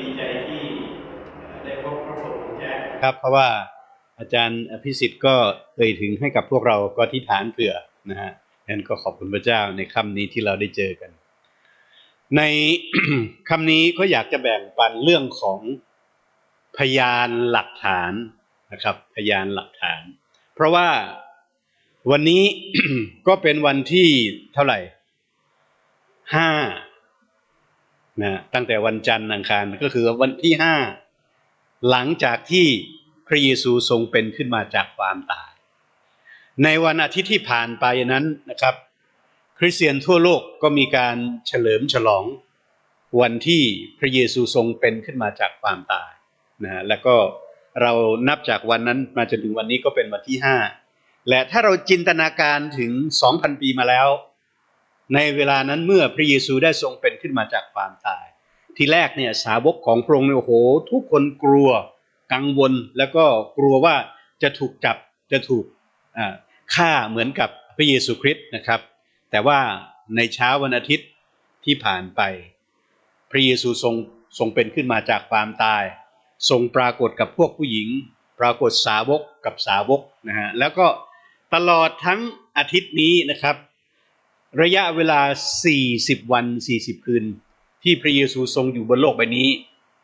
ดีใจที่ได้พบพระผมแจ๊คครับเพราะว่าอาจารย์อภิสิทธิ์ก็เอ่ยถึงให้กับพวกเราก็ที่ฐานเผื่อนะฮะงั้นก็ขอบคุณพระเจ้าในค่ำนี้ที่เราได้เจอกัน ในคำนี้ก็อยากจะแบ่งปันเรื่องของพยานหลักฐานนะครับ พยานหลักฐาน เพราะว่าวันนี้ก็เป็นวันที่เท่าไหร่ห้า นะตั้งแต่วันจันทร์อังคารก็คือวันที่ห้าหลังจากที่พระเยซูทรงเป็นขึ้นมาจากความตาย ในวันอาทิตย์ที่ผ่านไปนั้นนะครับ คริสเตียนทั่วโลกก็มีการเฉลิมฉลอง วันที่พระเยซูทรงเป็นขึ้นมาจากความตายนะแล้วก็เรานับจากวันนั้นมาจนถึงวันนี้ก็เป็นวันที่ห้าและถ้าเราจินตนาการถึง 2,000 ปีมาแล้ว ในเวลานั้นเมื่อพระเยซูได้ทรงเป็นขึ้นมาจากความตาย ทีแรกเนี่ยสาวกของพระองค์เนี่ยโอ้โห ทุกคนกลัวกังวลแล้วก็กลัวว่าจะถูกจับจะถูกฆ่าเหมือนกับพระเยซูคริสต์นะครับ แต่ว่าในเช้าวันอาทิตย์ที่ผ่านไป พระเยซูทรงทรงเป็นขึ้นมาจากความตาย ทรงปรากฏกับพวกผู้หญิง ปรากฏสาวกกับสาวกนะฮะแล้วก็ตลอดทั้งอาทิตย์นี้นะครับ ระยะเวลา 40 วัน 40 คืน ที่พระเยซูทรงอยู่บนโลกใบนี้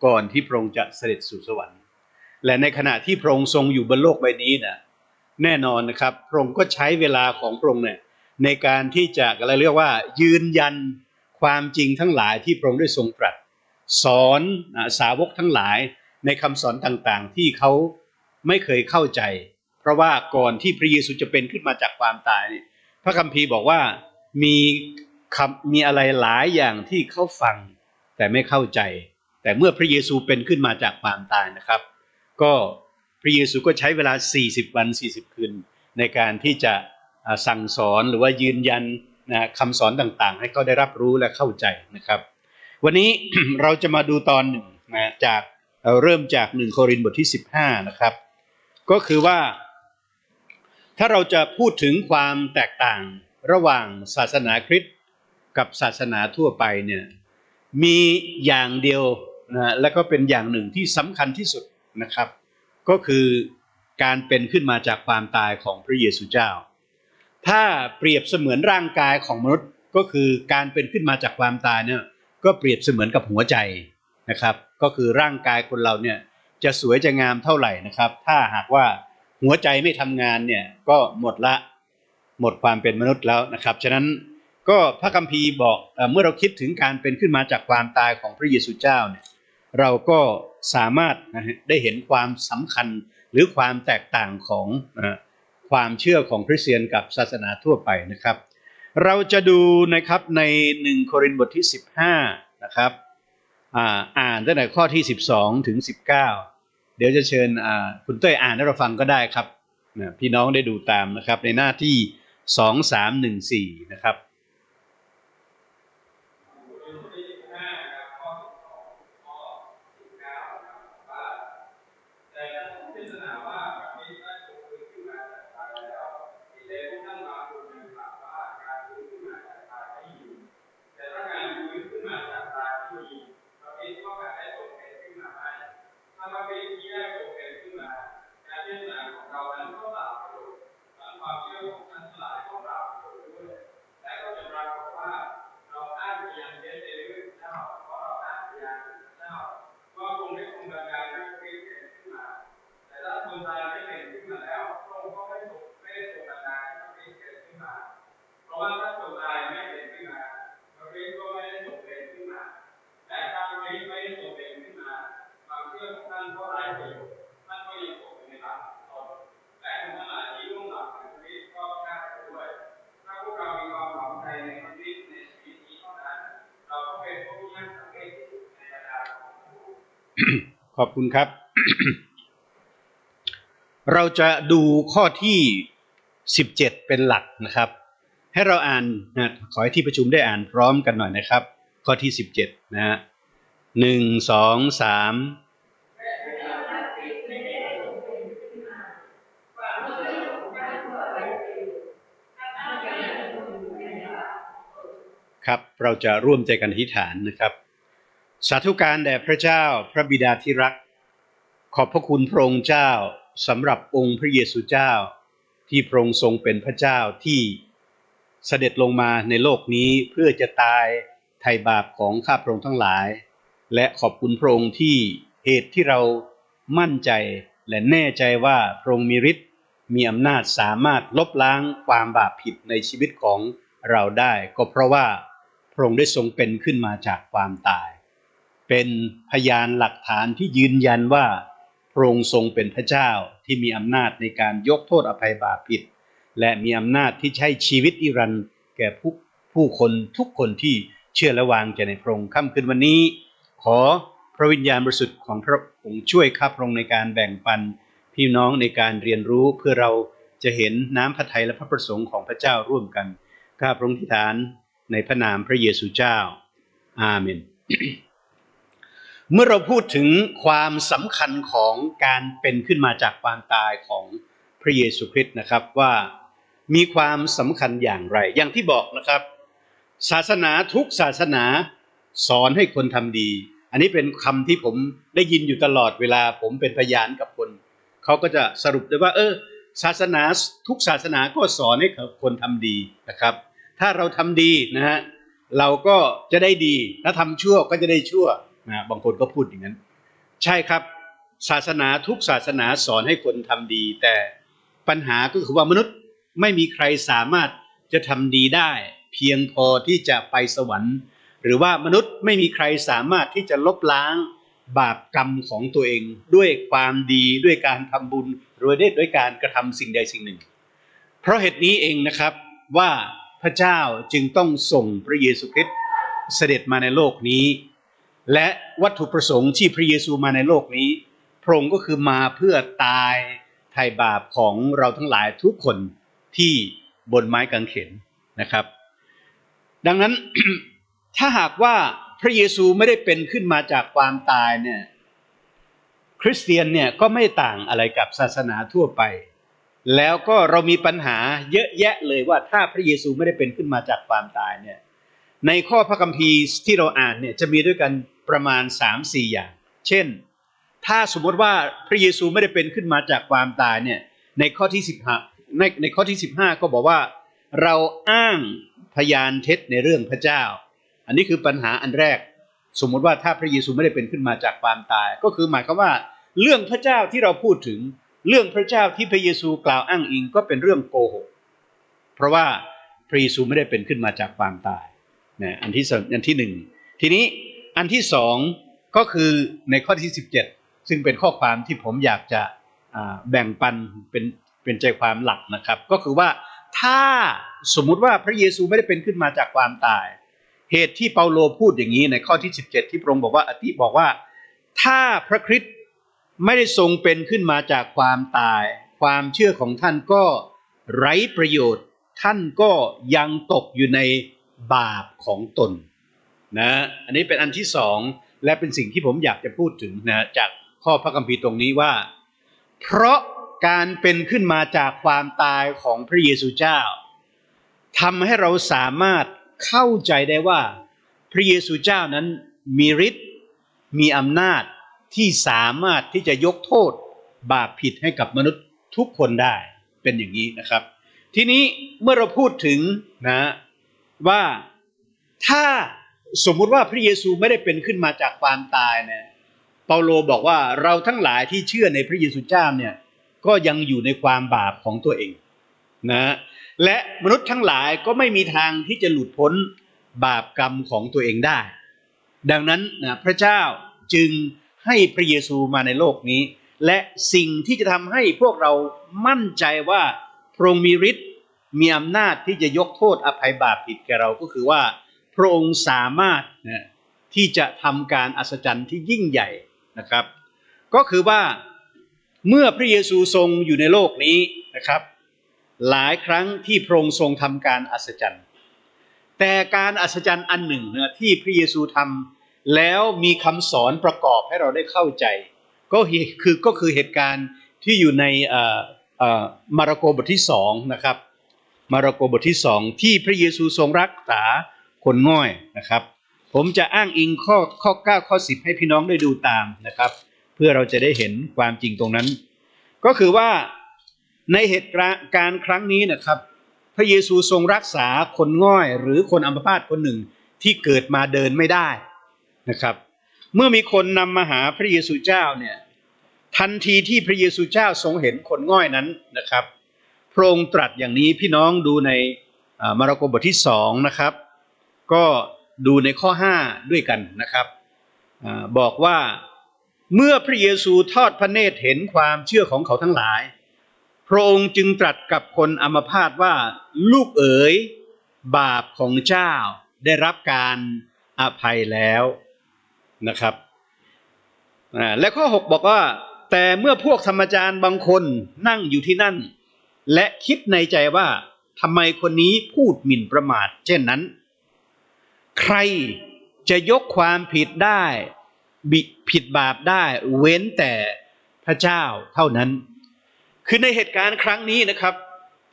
ก่อนที่พระองค์จะเสด็จสู่สวรรค์ และในขณะที่พระองค์ทรงอยู่บนโลกใบนี้นะแน่นอนนะครับพระองค์ก็ใช้เวลาของพระองค์เนี่ยในการที่จะอะไรเรียกว่า ยืนยันความจริงทั้งหลายที่พระองค์ได้ทรงตรัส สอนสาวกทั้งหลายในคำสอนต่างๆ ที่เขาไม่เคยเข้าใจ เพราะว่าก่อนที่พระเยซูจะเป็นขึ้นมาจากความตาย พระคัมภีร์บอกว่า มีคำมีอะไรหลายอย่างที่เขาฟัง แต่ไม่เข้าใจ แต่เมื่อพระเยซูเป็นขึ้นมาจากความตายนะครับ ก็พระเยซูก็ใช้เวลา 40 วัน 40 คืน ในการที่จะสั่งสอนหรือว่ายืนยันนะคำสอนต่างๆ ให้เขาได้รับรู้และเข้าใจนะครับ วันนี้เราจะมาดูตอนหนึ่งนะจากเอ่อเริ่มจากหนึ่งโครินธ์บทที่ 15 นะครับ ก็คือว่า ถ้าเราจะพูดถึงความแตกต่าง ระหว่างศาสนาคริสต์กับศาสนาทั่วไปเนี่ยมีอย่างเดียวนะและก็เป็นอย่างหนึ่งที่สำคัญที่สุดนะครับ ก็คือการเป็นขึ้นมาจากความตายของพระเยซูเจ้า ถ้าเปรียบเสมือนร่างกายของมนุษย์ก็คือการเป็นขึ้นมาจากความตายเนี่ยก็เปรียบเสมือนกับหัวใจนะครับ ก็คือร่างกายคนเราเนี่ยจะสวยจะงามเท่าไหร่นะครับ ถ้าหากว่าหัวใจไม่ทำงานเนี่ยก็หมดละ หมดความเป็นมนุษย์แล้วนะครับ ฉะนั้นก็พระคัมภีร์บอกเมื่อเราคิดถึงการเป็นขึ้นมาจากความตายของพระเยซูเจ้าเนี่ยเราก็สามารถนะฮะได้เห็นความสำคัญหรือความแตกต่างของความเชื่อของคริสเตียนกับศาสนาทั่วไปนะครับ เราจะดูนะครับในหนึ่งโครินธ์บทที่ 15นะครับอ่าอานตั้งแต่ข้อที่ 12 ถึง 19 เดี๋ยวจะเชิญคุณเต้ยอ่านให้เราฟังก็ได้ครับพี่น้องได้ดูตามนะครับในหน้าที่ 2314 นะครับ ขอบคุณครับ เราจะดูข้อที่ 17 เป็นหลักนะครับ ให้เราอ่านนะขอให้ที่ประชุมได้อ่านพร้อมกันหน่อยนะครับ ข้อที่ 17 นะฮะหนึ่งสองสามครับเราจะร่วมใจกันอธิษฐานนะครับ สาธุการแด่พระเจ้าพระบิดาที่รัก ขอบพระคุณพระองค์เจ้าสำหรับองค์พระเยซูเจ้า ที่พระองค์ทรงเป็นพระเจ้าที่เสด็จลงมาในโลกนี้เพื่อจะตายไถ่บาปของข้าพระองค์ทั้งหลาย และขอบคุณพระองค์ที่เหตุที่เรามั่นใจและแน่ใจว่าพระองค์มีฤทธิ์มีอำนาจสามารถลบล้างความบาปผิดในชีวิตของเราได้ ก็เพราะว่าพระองค์ได้ทรงเป็นขึ้นมาจากความตาย เป็นพยานหลักฐานที่ยืนยันว่าพระองค์ทรงเป็นพระเจ้าที่มีอำนาจในการยกโทษอภัยบาปผิด และมีอำนาจที่ใช้ชีวิตอิรันแก่ผู้ผู้คนทุกคนที่เชื่อและวางใจในพระองค์ค่ำคืนวันนี้ ขอพระวิญญาณบริสุทธิ์ของพระองค์ช่วยข้าพระองค์ในการแบ่งปัน พี่น้องในการเรียนรู้เพื่อเราจะเห็นน้ำพระทัยและพระประสงค์ของพระเจ้าร่วมกันข้าพระองค์ที่ฐานในพระนามพระเยซูเจ้า อาเมน เมื่อเราพูดถึงความสำคัญของการเป็นขึ้นมาจากความตายของพระเยซูคริสต์นะครับว่ามีความสำคัญอย่างไร อย่างที่บอกนะครับ ศาสนาทุกศาสนาสอนให้คนทำดี อันนี้เป็นคำที่ผมได้ยินอยู่ตลอดเวลาผมเป็นพยานกับคน เขาก็จะสรุปได้ว่า เออ ศาสนาทุกศาสนาก็สอนให้คนทำดีนะครับ ถ้าเราทำดีนะฮะเราก็จะได้ดี ถ้าทำชั่วก็จะได้ชั่ว นะบางคนก็พูดอย่างนั้น ใช่ครับ ศาสนาทุกศาสนาสอนให้คนทำดี แต่ปัญหาก็คือว่ามนุษย์ไม่มีใครสามารถจะทำดีได้ เพียงพอที่จะไปสวรรค์ หรือว่ามนุษย์ไม่มีใครสามารถที่จะลบล้างบาปกรรมของตัวเอง ด้วยความดีด้วยการทำบุญหรือด้วยด้วยการกระทำสิ่งใดสิ่งหนึ่ง เพราะเหตุนี้เองนะครับว่าพระเจ้าจึงต้องส่งพระเยซูคริสต์เสด็จมาในโลกนี้ และวัตถุประสงค์ที่พระเยซูมาในโลกนี้ พระองค์ก็คือมาเพื่อตายไถ่บาปของเราทั้งหลายทุกคนที่บนไม้กางเขนนะครับ ดังนั้นถ้าหากว่าพระเยซูไม่ได้เป็นขึ้นมาจากความตายเนี่ยคริสเตียนเนี่ยก็ไม่ต่างอะไรกับศาสนาทั่วไป แล้วก็เรามีปัญหาเยอะแยะเลยว่าถ้าพระเยซูไม่ได้เป็นขึ้นมาจากความตายเนี่ย ในข้อพระคัมภีร์ที่เราอ่านเนี่ยจะมีด้วยกันประมาณ 3-4 อย่าง เช่น ถ้าสมมติว่าพระเยซูไม่ได้เป็นขึ้นมาจากความตายเนี่ยในข้อที่15ในในข้อที่ 15 ก็บอกว่า เราอ้างพยานเท็จในเรื่องพระเจ้า อันนี้คือปัญหาอันแรก สมมติว่าถ้าพระเยซูไม่ได้เป็นขึ้นมาจากความตาย ก็คือหมายความว่าเรื่องพระเจ้าที่เราพูดถึงเรื่องพระเจ้าที่พระเยซูกล่าวอ้างอิงก็เป็นเรื่องโกหก เพราะว่าพระเยซูไม่ได้เป็นขึ้นมาจากความตาย นะอันที่สองอันที่หนึ่งทีนี้อันที่สองก็คือในข้อที่17ซึ่งเป็นข้อความที่ผมอยากจะแบ่งปันเป็นเป็นใจความหลักนะครับ ก็คือว่าถ้าสมมุติว่าพระเยซูไม่ได้เป็นขึ้นมาจากความตาย เหตุที่เปาโลพูดอย่างนี้ในข้อที่ 17 ที่พระองค์บอกว่าอธิบอกว่า ถ้าพระคริสต์ไม่ได้ทรงเป็นขึ้นมาจากความตาย ความเชื่อของท่านก็ไร้ประโยชน์ ท่านก็ยังตกอยู่ใน บาปของตนนะอันนี้เป็นอันที่สองและเป็นสิ่งที่ผมอยากจะพูดถึงนะจากข้อพระคัมภีร์ตรงนี้ว่า เพราะการเป็นขึ้นมาจากความตายของพระเยซูเจ้าทำให้เราสามารถเข้าใจได้ว่า พระเยซูเจ้านั้นมีฤทธิ์มีอำนาจที่สามารถที่จะยกโทษบาปผิดให้กับมนุษย์ทุกคนได้เป็นอย่างนี้นะครับ ทีนี้เมื่อเราพูดถึงนะ ว่าถ้าสมมุติว่าพระเยซูไม่ได้เป็นขึ้นมาจากความตายเนี่ยเปาโลบอกว่าเราทั้งหลายที่เชื่อในพระเยซูเจ้าเนี่ยก็ยังอยู่ในความบาปของตัวเองนะและมนุษย์ทั้งหลายก็ไม่มีทางที่จะหลุดพ้นบาปกรรมของตัวเองได้ ดังนั้นนะพระเจ้าจึงให้พระเยซูมาในโลกนี้ และสิ่งที่จะทำให้พวกเรามั่นใจว่าพระองค์มีฤทธิ์ มีอำนาจที่จะยกโทษอภัยบาปผิดแก่เราก็คือว่า พระองค์สามารถนะที่จะทำการอัศจรรย์ที่ยิ่งใหญ่นะครับ ก็คือว่าเมื่อพระเยซูทรงอยู่ในโลกนี้นะครับ หลายครั้งที่พระองค์ทรงทำการอัศจรรย์แต่การอัศจรรย์อันหนึ่งนะที่พระเยซูทำแล้วมีคำสอนประกอบให้เราได้เข้าใจ ก็คือก็คือเหตุการณ์ที่อยู่ในมาระโกบทที่สองนะครับ มาระโกบทที่สองที่พระเยซูทรงรักษาคนง่อยนะครับ ผมจะอ้างอิงข้อข้อ 9 ข้อ 10 ให้พี่น้องได้ดูตามนะครับ เพื่อเราจะได้เห็นความจริงตรงนั้น ก็คือว่าในเหตุการณ์ครั้งนี้นะครับ พระเยซูทรงรักษาคนง่อย หรือคนอัมพาตคนหนึ่งที่เกิดมาเดินไม่ได้นะครับ เมื่อมีคนนำมาหาพระเยซูเจ้าเนี่ยทันทีที่พระเยซูเจ้าทรงเห็นคนง่อยนั้นนะครับ พระองค์ตรัสอย่างนี้พี่น้องดูในมาระโกบทที่สองนะครับ ก็ดูในข้อ 5 ด้วยกันนะครับอบอกว่าเมื่อพระเยซูทอดพระเนตรเห็นความเชื่อของเขาทั้งหลาย พระองค์จึงตรัสกับคนอัมพาตว่าลูกเอ๋ยบาปของเจ้าได้รับการอภัยแล้วนะครับและข้อ 6 บอกว่า แต่เมื่อพวกธรรมจารย์บางคนนั่งอยู่ที่นั่น และคิดในใจว่าทำไมคนนี้พูดหมิ่นประมาท เช่นนั้น ใครจะยกความผิดได้บิผิดบาปได้เว้นแต่พระเจ้าเท่านั้น คือในเหตุการณ์ครั้งนี้นะครับ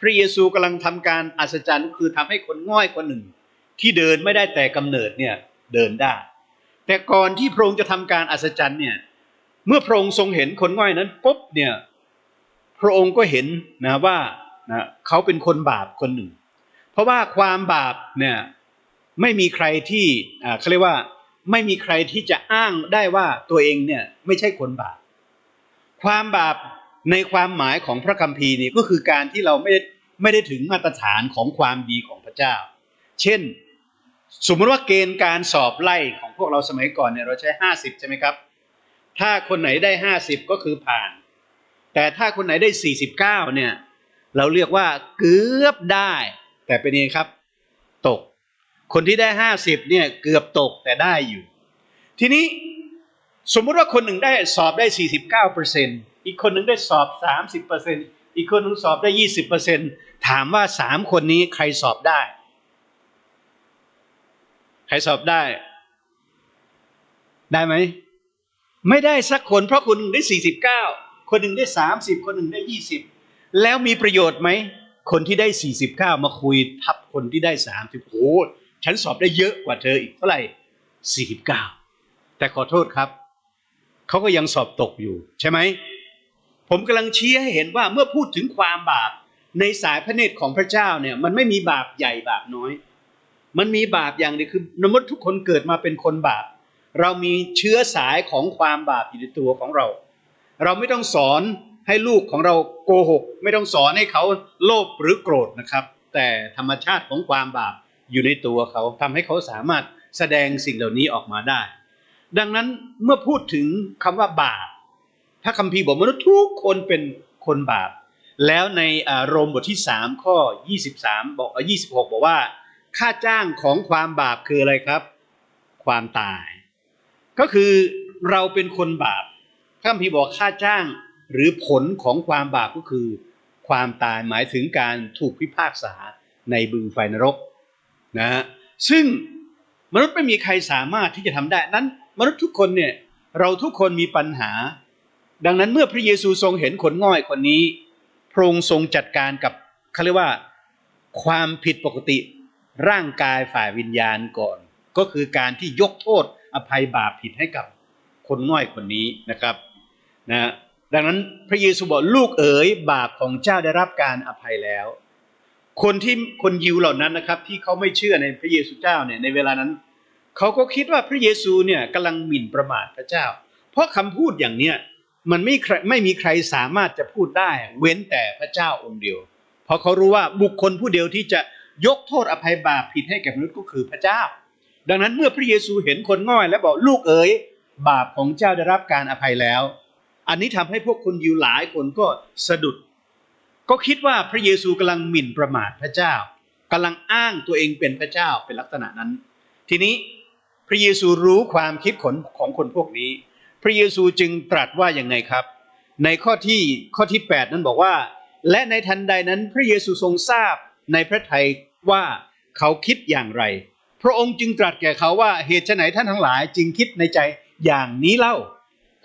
พระเยซูกำลังทำการอัศจรรย์คือทำให้คนง่อยคนหนึ่ง ที่เดินไม่ได้แต่กำเนิดเนี่ยเดินได้ แต่ก่อนที่พระองค์จะทำการอัศจรรย์เนี่ยเมื่อพระองค์ทรงเห็นคนง่อยนั้นปุ๊บเนี่ย พระองค์ก็เห็นนะว่านะเขาเป็นคนบาปคนหนึ่ง เพราะว่าความบาปเนี่ยไม่มีใครที่เขาเรียกว่าไม่มีใครที่จะอ้างได้ว่าตัวเองเนี่ยไม่ใช่คนบาป ความบาปในความหมายของพระคัมภีร์นี่ก็คือการที่เราไม่ได้ไม่ได้ถึงมาตรฐานของความดีของพระเจ้า เช่น สมมติว่าเกณฑ์การสอบไล่ของพวกเราสมัยก่อนเนี่ยเราใช้ห้าสิบใช่ไหมครับ ถ้าคนไหนได้ห้าสิบก็คือผ่าน แต่ถ้าคนไหนได้สี่สิบเก้าเนี่ย เราเรียกว่าเกือบได้ แต่เป็นยังไงครับ ตก คนที่ได้ห้าสิบเนี่ยเกือบตกแต่ได้อยู่ ทีนี้สมมุติว่าคนหนึ่งได้สอบได้สี่สิบเก้าเปอร์เซ็นอีกคนหนึ่งได้สอบสามสิบเปอร์เซ็นอีกคนหนึ่งสอบได้ยี่สิบเปอร์เซ็นถามว่าสามคนนี้ใครสอบได้ ใครสอบได้ ได้ไหม ไม่ได้สักคนเพราะคนหนึ่งได้สี่สิบเก้า คนหนึ่งได้สามสิบคนหนึ่งได้ยี่สิบแล้วมีประโยชน์ไหม คนที่ได้สี่สิบเก้ามาคุยทับคนที่ได้สามสิบโอ้ฉันสอบได้เยอะกว่าเธออีกเท่าไหร่สี่สิบเก้าแต่ขอโทษครับเขาก็ยังสอบตกอยู่ใช่ไหมผมกำลังชี้ให้เห็นว่าเมื่อพูดถึงความบาปในสายพระเนตรของพระเจ้าเนี่ย มันไม่มีบาปใหญ่บาปน้อย มันมีบาปอย่างเดียวคือมนุษย์ทุกคนเกิดมาเป็นคนบาป เรามีเชื้อสายของความบาปอยู่ในตัวของเรา เราไม่ต้องสอนให้ลูกของเราโกหก ไม่ต้องสอนให้เขาโลภหรือโกรธนะครับ แต่ธรรมชาติของความบาปอยู่ในตัวเขาทำให้เขาสามารถแสดงสิ่งเหล่านี้ออกมาได้ ดังนั้นเมื่อพูดถึงคำว่าบาปพระคัมภีร์บอกมนุษย์ทุกคนเป็นคนบาป แล้วในโรมบทที่ 3 ข้อ 23 บอกเอ่อ26 บอกว่า ค่าจ้างของความบาปคืออะไรครับ ความตาย ก็คือเราเป็นคนบาป กัมภีร์บอกค่าจ้างหรือผลของความบาปก็คือ ความตายหมายถึงการถูกพิพากษาในบึงไฟนรกนะฮะซึ่งมนุษย์ไม่มีใครสามารถที่จะทำได้นั้น มนุษย์ทุกคนเนี่ยเราทุกคนมีปัญหา ดังนั้นเมื่อพระเยซูทรงเห็นคนง่อยคนนี้พระองค์ทรงจัดการกับเขาเรียกว่าความผิดปกติร่างกายฝ่ายวิญญาณก่อน ก็คือการที่ยกโทษอภัยบาปผิดให้กับคนง่อยคนนี้นะครับ นะดังนั้นพระเยซูบอกลูกเอ๋ยบาปของเจ้าได้รับการอภัยแล้ว คนที่คนยิวเหล่านั้นนะครับ ที่เขาไม่เชื่อในพระเยซูเจ้าเนี่ยในเวลานั้นเขาก็คิดว่าพระเยซูเนี่ยกำลังหมิ่นประมาทพระเจ้า เพราะคำพูดอย่างเนี้ยมันไม่ไม่มีใครสามารถจะพูดได้ เว้นแต่พระเจ้าองค์เดียว เพราะเขารู้ว่าบุคคลผู้เดียวที่จะยกโทษอภัยบาปผิดให้แก่มนุษย์ก็คือพระเจ้า ดังนั้นเมื่อพระเยซูเห็นคนง่อย และบอกลูกเอ๋ยบาปของเจ้าได้รับการอภัยแล้ว อันนี้ทำให้พวกคนยิวหลายคนก็สะดุด ก็คิดว่าพระเยซูกำลังหมิ่นประมาทพระเจ้ากำลังอ้างตัวเองเป็นพระเจ้าเป็นลักษณะนั้น ทีนี้พระเยซูรู้ความคิดขนของคนพวกนี้ พระเยซูจึงตรัสว่าอย่างไงครับ ในข้อที่ข้อที่ 8 นั้นบอกว่า และในทันใดนั้นพระเยซูทรงทราบในพระทัยว่าเขาคิดอย่างไร พระองค์จึงตรัสแก่เขาว่าเหตุไฉนท่านทั้งหลายจึงคิดในใจอย่างนี้เล่า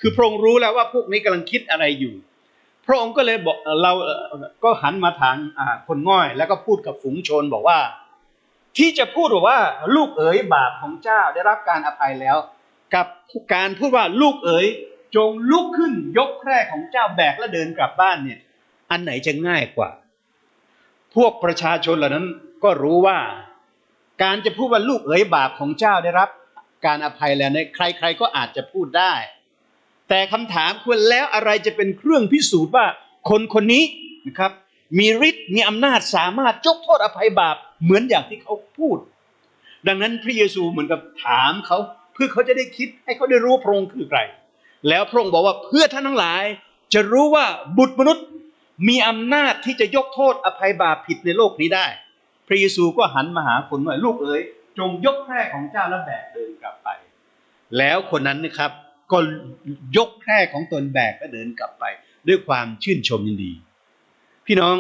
คือพระองค์รู้แล้วว่าพวกนี้กำลังคิดอะไรอยู่ พระองค์ก็เลยบอกเราก็หันมาทางคนง่อย แล้วก็พูดกับฝูงชนบอกว่า ที่จะพูดว่า ลูกเอ๋ยบาปของเจ้าได้รับการอภัยแล้ว กับการพูดว่าลูกเอ๋ยจงลุกขึ้นยกแคร่ของเจ้าแบกและเดินกลับบ้านเนี่ย อันไหนจะง่ายกว่า พวกประชาชนเหล่านั้นก็รู้ว่า การจะพูดว่าลูกเอ๋ยบาปของเจ้าได้รับ การอภัยแล้วเนี่ยใคร ๆ ก็อาจจะพูดได้ แต่คำถามควรแล้วอะไรจะเป็นเครื่องพิสูจน์ว่าคนคนนี้นะครับ มีฤทธิ์มีอำนาจสามารถยกโทษอภัยบาปเหมือนอย่างที่เขาพูด ดังนั้นพระเยซูเหมือนกับถามเขาเพื่อเขาจะได้คิดให้เขาได้รู้พระองค์คือใคร แล้วพระองค์บอกว่าเพื่อท่านทั้งหลาย จะรู้ว่าบุตรมนุษย์มีอำนาจที่จะยกโทษอภัยบาปผิดในโลกนี้ได้ พระเยซูก็หันมาหาคนว่าลูกเอ๋ยจงยกแคร่ของเจ้าและแบกเดินกลับไป แล้วคนนั้นนะครับ ก็ยกแคร่ของตนแบกและเดินกลับไป ด้วยความชื่นชมยินดี พี่น้อง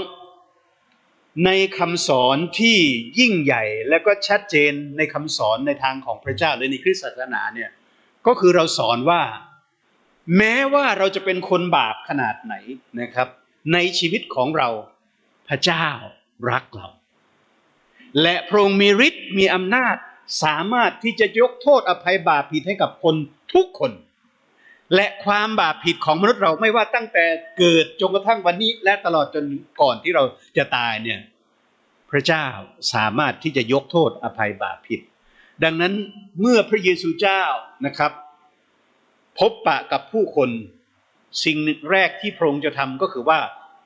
ในคำสอนที่ยิ่งใหญ่และก็ชัดเจนในคำสอนในทางของพระเจ้าหรือในคริสตศาสนาเนี่ยก็คือเราสอนว่า แม้ว่าเราจะเป็นคนบาปขนาดไหนนะครับ ในชีวิตของเราพระเจ้ารักเรา และพระองค์มีฤทธิ์มีอำนาจสามารถที่จะยกโทษอภัยบาปผิดให้กับคนทุกคน และความบาปผิดของมนุษย์เราไม่ว่าตั้งแต่เกิดจนกระทั่งวันนี้ และตลอดจนก่อนที่เราจะตายเนี่ยพระเจ้าสามารถที่จะยกโทษอภัยบาปผิด ดังนั้นเมื่อพระเยซูเจ้านะครับ พบปะกับผู้คนสิ่งแรกที่พระองค์จะทำก็คือว่า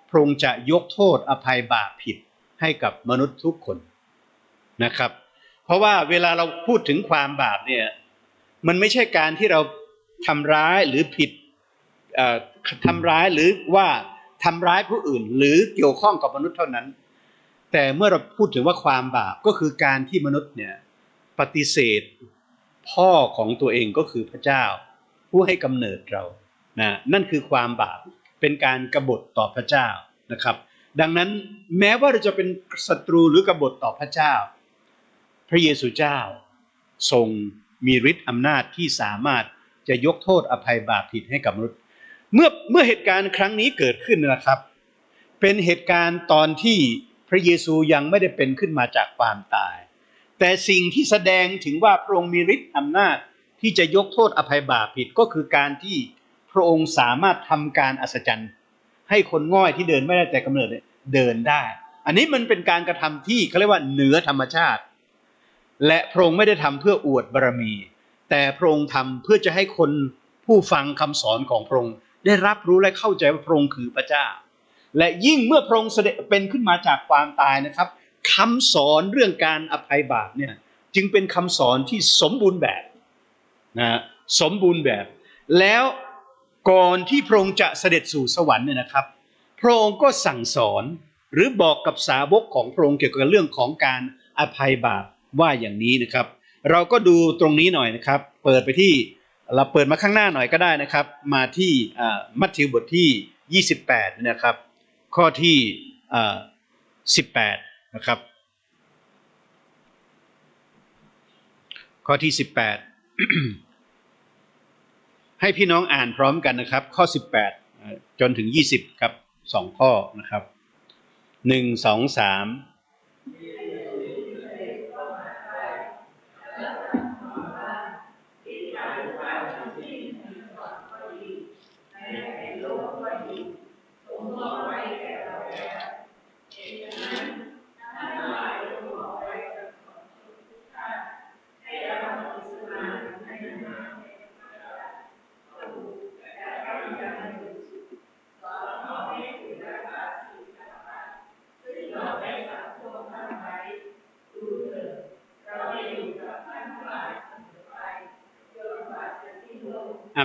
พระองค์จะยกโทษอภัยบาปผิดให้กับมนุษย์ทุกคนนะครับ เพราะว่าเวลาเราพูดถึงความบาปเนี่ยมันไม่ใช่การที่เรา ทำร้ายหรือผิดทำร้ายหรือว่าทำร้ายผู้อื่น หรือเกี่ยวข้องกับมนุษย์เท่านั้น แต่เมื่อเราพูดถึงว่าความบาปก็คือการที่มนุษย์เนี่ยปฏิเสธพ่อของตัวเองก็คือพระเจ้า ผู้ให้กำเนิดเรานะนั่นคือความบาปเป็นการกรบฏต่อพระเจ้านะครับ ดังนั้นแม้ว่าเราจะเป็นศัตรูหรือกบฏต่อพระเจ้า พระเยซูเจ้าทรงมีฤทธิ์อำนาจที่สามารถ จะยกโทษอภัยบาปผิดให้กับมนุษย์ เมื่อเมื่อเหตุการณ์ครั้งนี้เกิดขึ้นนะครับ เป็นเหตุการณ์ตอนที่พระเยซูยังไม่ได้เป็นขึ้นมาจากความตาย แต่สิ่งที่แสดงถึงว่าพระองค์มีฤทธิ์อำนาจที่จะยกโทษอภัยบาปผิดก็คือการที่พระองค์สามารถทำการอัศจรรย์ ให้คนง่อยที่เดินไม่ได้แต่กำเนิดเดินได้ อันนี้มันเป็นการกระทำที่เขาเรียกว่าเหนือธรรมชาติ และพระองค์ไม่ได้ทำเพื่ออวดบารมี แต่พระองค์ทำเพื่อจะให้คนผู้ฟังคำสอนของพระองค์ได้รับรู้และเข้าใจว่าพระองค์คือพระเจ้า และยิ่งเมื่อพระองค์เสด็จเป็นขึ้นมาจากความตายนะครับคำสอนเรื่องการอภัยบาปเนี่ยจึงเป็นคำสอนที่สมบูรณ์แบบนะสมบูรณ์แบบ แล้วก่อนที่พระองค์จะเสด็จสู่สวรรค์เนี่ยนะครับ พระองค์ก็สั่งสอนหรือบอกกับสาวกของพระองค์เกี่ยวกับเรื่องของการอภัยบาปว่าอย่างนี้นะครับ เราก็ดูตรงนี้หน่อยนะครับ เปิดไปที่เราเปิดมาข้างหน้าหน่อยก็ได้นะครับ มาที่มัทธิวบทที่ 28 นะครับ ข้อที่ 18 นะครับ ข้อที่ 18 ให้พี่น้องอ่านพร้อมกันนะครับ ข้อ 18 จนถึง 20 ครับสองข้อนะครับ 1 2 3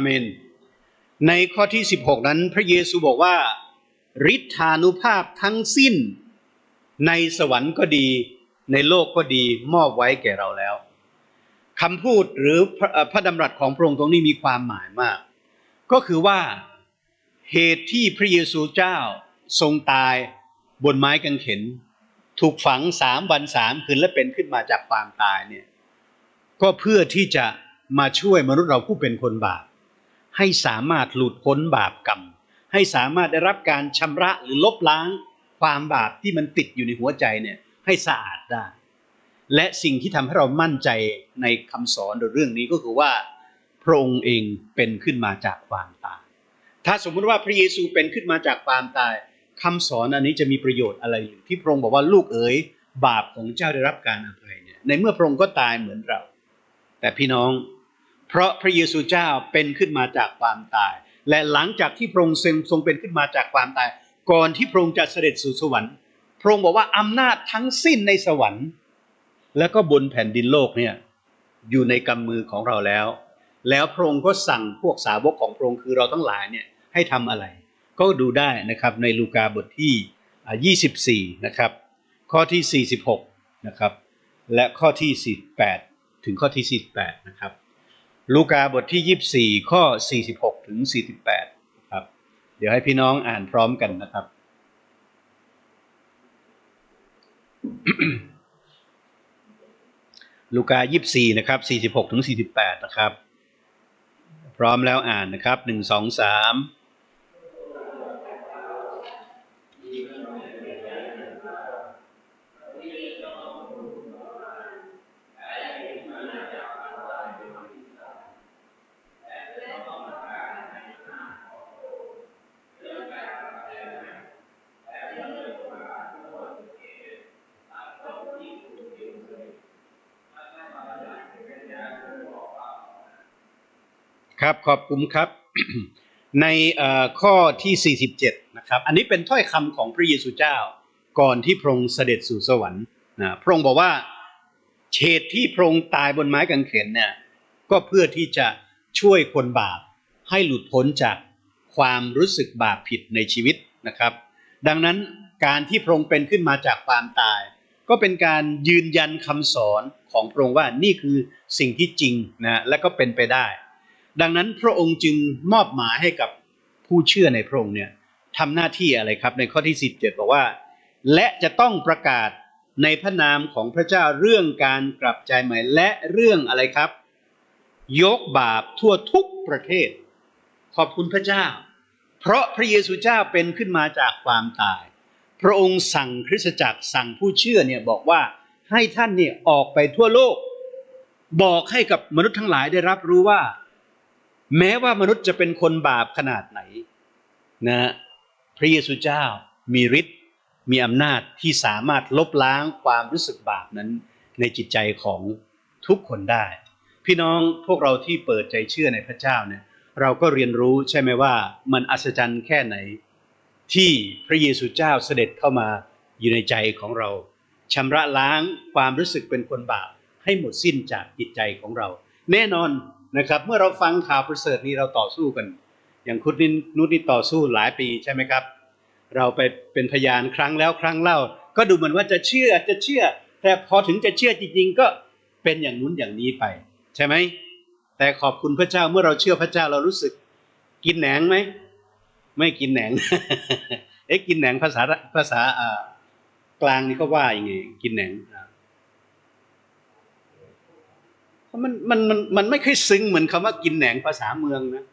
เมน ในข้อที่ 16 นั้นพระเยซูบอกว่าฤทธานุภาพทั้งสิ้น ในสวรรค์ก็ดี ในโลกก็ดีมอบไว้แก่เราแล้วคำพูดหรือพระเอ่อพระดำรัสของพระองค์ตรงนี้มีความหมายมาก ก็คือว่าเหตุที่พระเยซูเจ้าทรงตายบนไม้กางเขน ถูกฝังสามวันสามคืนและเป็นขึ้นมาจากความตายเนี่ยก็เพื่อที่จะมาช่วยมนุษย์เราผู้เป็นคนบาป ให้สามารถหลุดพ้นบาปกรรม ให้สามารถได้รับการชำระหรือลบล้างความบาปที่มันติดอยู่ในหัวใจเนี่ยให้สะอาดได้ และสิ่งที่ทำให้เรามั่นใจในคำสอนหรือเรื่องนี้ก็คือว่าพระองค์เองเป็นขึ้นมาจากความตาย ถ้าสมมุติว่าพระเยซูเป็นขึ้นมาจากความตายคำสอนอันนี้จะมีประโยชน์อะไรหรือที่พระองค์บอกว่าลูกเอ๋ยบาปของเจ้าได้รับการอภัยเนี่ยในเมื่อพระองค์ก็ตายเหมือนเรา แต่พี่น้อง เพราะพระเยซูเจ้าเป็นขึ้นมาจากความตาย และหลังจากที่พระองค์ทรงเป็นขึ้นมาจากความตาย ก่อนที่พระองค์จะเสด็จสู่สวรรค์พระองค์บอกว่าอำนาจทั้งสิ้นในสวรรค์ แล้วก็บนแผ่นดินโลกเนี่ยอยู่ในกำมือของเราแล้ว แล้วพระองค์ก็สั่งพวกสาวกของพระองค์คือเราทั้งหลายเนี่ยให้ทำอะไร ก็ดูได้นะครับในลูกาบทที่ 24 นะครับ ข้อที่ 46 นะครับ และข้อที่ 48 ถึงข้อที่ 48 นะครับ ลูกาบทที่ 24 ข้อ 46 ถึง 48 ครับ เดี๋ยวให้พี่น้องอ่านพร้อมกันนะครับ ลูกา 24 นะครับ 46 ถึง 48 นะครับ พร้อมแล้วอ่านนะครับ 1 2 3 ครับขอบคุณครับ ในเอ่อข้อที่ 47 นะครับ อันนี้เป็นถ้อยคำของพระเยซูเจ้า ก่อนที่พระองค์เสด็จสู่สวรรค์นะพระองค์บอกว่าเฉดที่พระองค์ตายบนไม้กางเขนเนี่ยก็เพื่อที่จะช่วยคนบาปให้หลุดพ้นจากความรู้สึกบาปผิดในชีวิตนะครับ ดังนั้นการที่พระองค์เป็นขึ้นมาจากความตาย ก็เป็นการยืนยันคำสอนของพระองค์ว่านี่คือสิ่งที่จริงนะและก็เป็นไปได้ ดังนั้นพระองค์จึงมอบหมายให้กับผู้เชื่อในพระองค์เนี่ยทำหน้าที่อะไรครับ ในข้อที่ 17 บอกว่า และจะต้องประกาศในพระนามของพระเจ้าเรื่องการกลับใจใหม่ และเรื่องอะไรครับ ยกบาปทั่วทุกประเทศ ขอบคุณพระเจ้า เพราะพระเยซูเจ้าเป็นขึ้นมาจากความตาย พระองค์สั่งคริสตจักรสั่งผู้เชื่อเนี่ยบอกว่าให้ท่านเนี่ยออกไปทั่วโลก บอกให้กับมนุษย์ทั้งหลายได้รับรู้ว่า แม้ว่ามนุษย์จะเป็นคนบาปขนาดไหนนะพระเยซูเจ้ามีฤทธิ์มีอำนาจที่สามารถลบล้างความรู้สึกบาปนั้น ในจิตใจของทุกคนได้ พี่น้องพวกเราที่เปิดใจเชื่อในพระเจ้าเนี่ยเราก็เรียนรู้ใช่ไหมว่ามันอัศจรรย์แค่ไหน ที่พระเยซูเจ้าเสด็จเข้ามาอยู่ในใจของเราชำระล้างความรู้สึกเป็นคนบาปให้หมดสิ้นจากจิตใจของเรา แน่นอน นะครับ เมื่อเราฟังข่าวประเสริฐนี้เราต่อสู้กัน อย่างคุณนินนุชนี่ต่อสู้หลายปีใช่ไหมครับ เราไปเป็นพยานครั้งแล้วครั้งเล่า ก็ดูเหมือนว่าจะเชื่อจะเชื่อ แต่พอถึงจะเชื่อจริงๆก็เป็นอย่างนู้นอย่างนี้ไป ใช่ไหมแต่ขอบคุณพระเจ้าเมื่อเราเชื่อพระเจ้าเรารู้สึก กินแหนงไหมไม่กินแหนงเอ๊ะกินแหนงภาษาภาษาอ่ากลางนี่เขาว่าอยังไงกินแหนงอ่า เพราะมันมันมันมันไม่ค่อยซึ้งเหมือนคำว่ากินแหนงภาษาเมืองนะ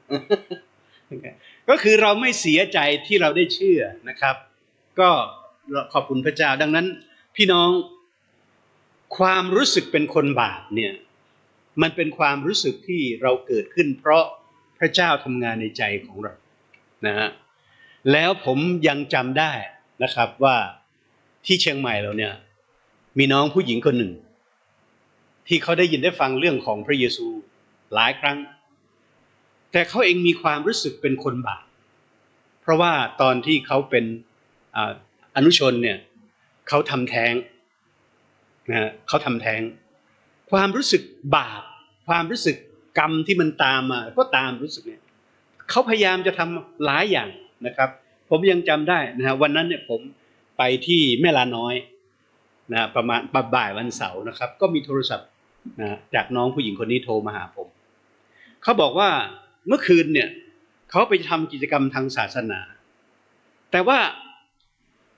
ก็คือเราไม่เสียใจที่เราได้เชื่อนะครับ ก็ขอบคุณพระเจ้าดังนั้น พี่น้องความรู้สึกเป็นคนบาปเนี่ย มันเป็นความรู้สึกที่เราเกิดขึ้น เพราะพระเจ้าทำงานในใจของเรานะฮะแล้วผมยังจำได้นะครับว่าที่เชียงใหม่เราเนี่ย มีน้องผู้หญิงคนหนึ่ง ที่เขาได้ยินได้ฟังเรื่องของพระเยซูหลายครั้ง แต่เขาเองมีความรู้สึกเป็นคนบาปเพราะว่าตอนที่เขาเป็นออนุชนเนี่ยเขาทำแท้งนะฮะเขาทำแท้ง ความรู้สึกบาป ความรู้สึกกรรมที่มันตามมาก็ตามรู้สึกเนี่ยเขาพยายามจะทำหลายอย่างนะครับ ผมยังจำได้นะฮะวันนั้นเนี่ยผมไปที่แม่ลาน้อยนะประมาณบ่ายวันเสาร์นะครับ ก็มีโทรศัพท์ นะจากน้องผู้หญิงคนนี้โทรมาหาผม เขาบอกว่าเมื่อคืนเนี่ยเขาไปทำกิจกรรมทางศาสนา แต่ว่า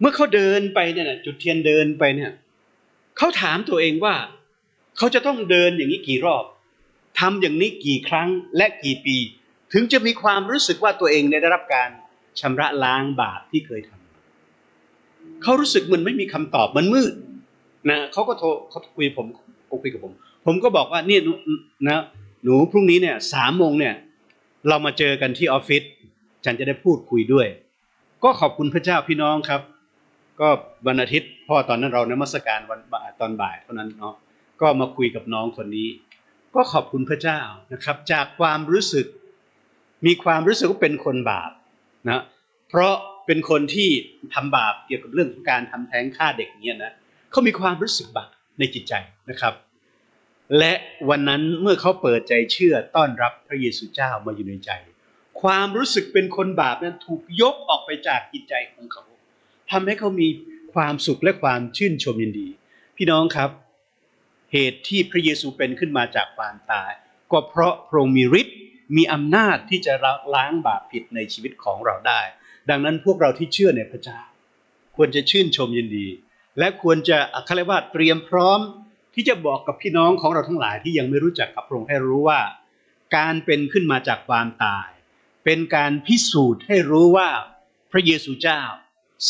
เมื่อเขาเดินไปเนี่ยจุดเทียนเดินไปเนี่ยเขาถามตัวเองว่า เขาจะต้องเดินอย่างนี้กี่รอบทำอย่างนี้กี่ครั้งและกี่ปี ถึงจะมีความรู้สึกว่าตัวเองได้รับการชำระล้างบาปที่เคยทำเขารู้สึกมันไม่มีคำตอบมันมืดนะเขาก็โทรเขาคุยผมเขาคุยกับผม ผมก็บอกว่าเนี่ยนะหนูพรุ่งนี้เนี่ยสามโมงเนี่ย เรามาเจอกันที่ออฟฟิศฉันจะได้พูดคุยด้วย ก็ขอบคุณพระเจ้าพี่น้องครับ ก็วันอาทิตย์พ่อตอนนั้นเรานมัสการวันตอนบ่ายเท่านั้นเนาะก็มาคุยกับน้องคนนี้ ก็ขอบคุณพระเจ้านะครับ จากความรู้สึก มีความรู้สึกว่าเป็นคนบาปนะเพราะเป็นคนที่ทำบาปเกี่ยวกับเรื่องของการทำแท้งฆ่าเด็กเนี่ยนะเขามีความรู้สึกบาปในจิตใจนะครับ และวันนั้นเมื่อเขาเปิดใจเชื่อต้อนรับพระเยซูเจ้ามาอยู่ในใจ ความรู้สึกเป็นคนบาปนั้นถูกยกออกไปจากจิตใจของเขาทำให้เขามีความสุขและความชื่นชมยินดี พี่น้องครับ เหตุที่พระเยซูเป็นขึ้นมาจากความตาย ก็เพราะพระองค์มีฤทธิ์มีอำนาจที่จะล้างบาปผิดในชีวิตของเราได้ ดังนั้นพวกเราที่เชื่อในพระเจ้า ควรจะชื่นชมยินดี และควรจะเขาเรียกว่าเตรียมพร้อม ที่จะบอกกับพี่น้องของเราทั้งหลายที่ยังไม่รู้จักกับพระองค์ให้รู้ว่า การเป็นขึ้นมาจากความตาย เป็นการพิสูจน์ให้รู้ว่าพระเยซูเจ้า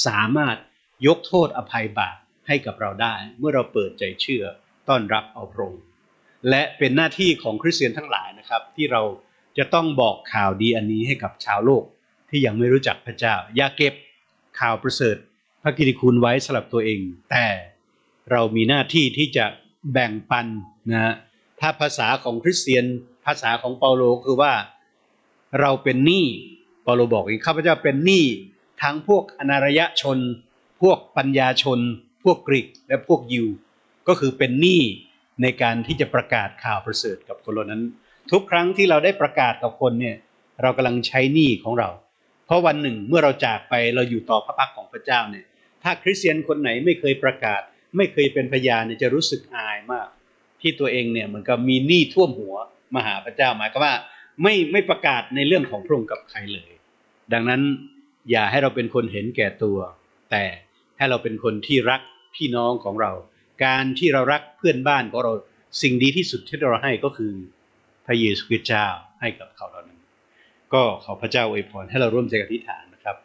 สามารถยกโทษอภัยบาปให้กับเราได้ เมื่อเราเปิดใจเชื่อต้อนรับเอาพระองค์และเป็นหน้าที่ของคริสเตียนทั้งหลายนะครับ ที่เราจะต้องบอกข่าวดีอันนี้ให้กับชาวโลกที่ยังไม่รู้จักพระเจ้า อย่าเก็บข่าวประเสริฐ พระกิติคุณไว้สำหรับตัวเอง แต่เรามีหน้าที่ที่จะ แบ่งปันนะฮะถ้าภาษาของคริสเตียนภาษาของเปาโลคือว่าเราเป็นหนี้เปาโลบอกเองข้าพเจ้าเป็นหนี้ทั้งพวกอนารยชน พวกปัญญาชน พวกกรีกและพวกยิว ก็คือเป็นหนี้ในการที่จะประกาศข่าวประเสริฐกับคนเหล่านั้น ทุกครั้งที่เราได้ประกาศกับคนเนี่ยเรากำลังใช้หนี้ของเรา เพราะวันหนึ่งเมื่อเราจากไปเราอยู่ต่อพระพักของพระเจ้าเนี่ยถ้าคริสเตียนคนไหนไม่เคยประกาศ ไม่เคยเป็นพยานเนี่ยจะรู้สึกอายมาก ที่ตัวเองเนี่ยเหมือนกับมีหนี้ท่วมหัวมหาพระเจ้าหมายก็ว่าไม่ไม่ประกาศในเรื่องของพระองค์กับใครเลย ดังนั้นอย่าให้เราเป็นคนเห็นแก่ตัว แต่ให้เราเป็นคนที่รักพี่น้องของเรา การที่เรารักเพื่อนบ้านของเราสิ่งดีที่สุดที่เราให้ก็คือพระเยซูคริสต์เจ้าให้กับเขาเหล่านั้น ก็ขอพระเจ้าอวยพรให้เราร่วมใจกันอธิษฐานนะครับ